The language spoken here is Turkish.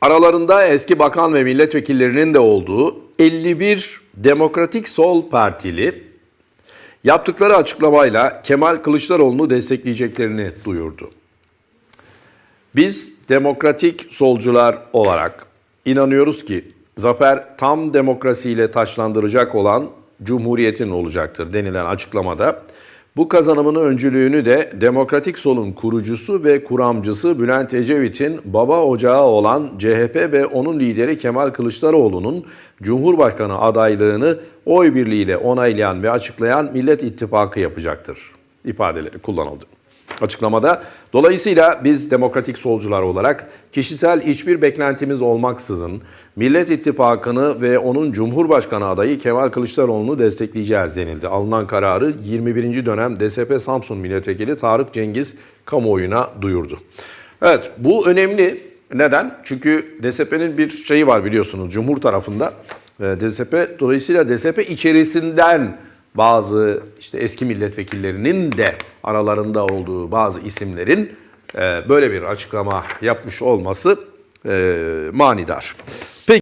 Aralarında eski bakan ve milletvekillerinin de olduğu 51 Demokratik Sol Partili yaptıkları açıklamayla Kemal Kılıçdaroğlu'nu destekleyeceklerini duyurdu. Biz demokratik solcular olarak inanıyoruz ki zafer tam demokrasiyle taçlandıracak olan Cumhuriyet'in olacaktır denilen açıklamada bu kazanımın öncülüğünü de demokratik solun kurucusu ve kuramcısı Bülent Ecevit'in baba ocağı olan CHP ve onun lideri Kemal Kılıçdaroğlu'nun Cumhurbaşkanı adaylığını oy birliğiyle onaylayan ve açıklayan Millet İttifakı yapacaktır ifadeleri kullanıldı. Açıklamada dolayısıyla biz demokratik solcular olarak kişisel hiçbir beklentimiz olmaksızın Millet İttifakı'nı ve onun Cumhurbaşkanı adayı Kemal Kılıçdaroğlu'nu destekleyeceğiz denildi. Alınan kararı 21. dönem DSP Samsun Milletvekili Tarık Cengiz kamuoyuna duyurdu. Evet bu önemli. Neden? Çünkü DSP'nin bir şeyi var biliyorsunuz Cumhur tarafında. Ee, DSP dolayısıyla DSP içerisinden bazı işte eski milletvekillerinin de aralarında olduğu bazı isimlerin e, böyle bir açıklama yapmış olması e, manidar.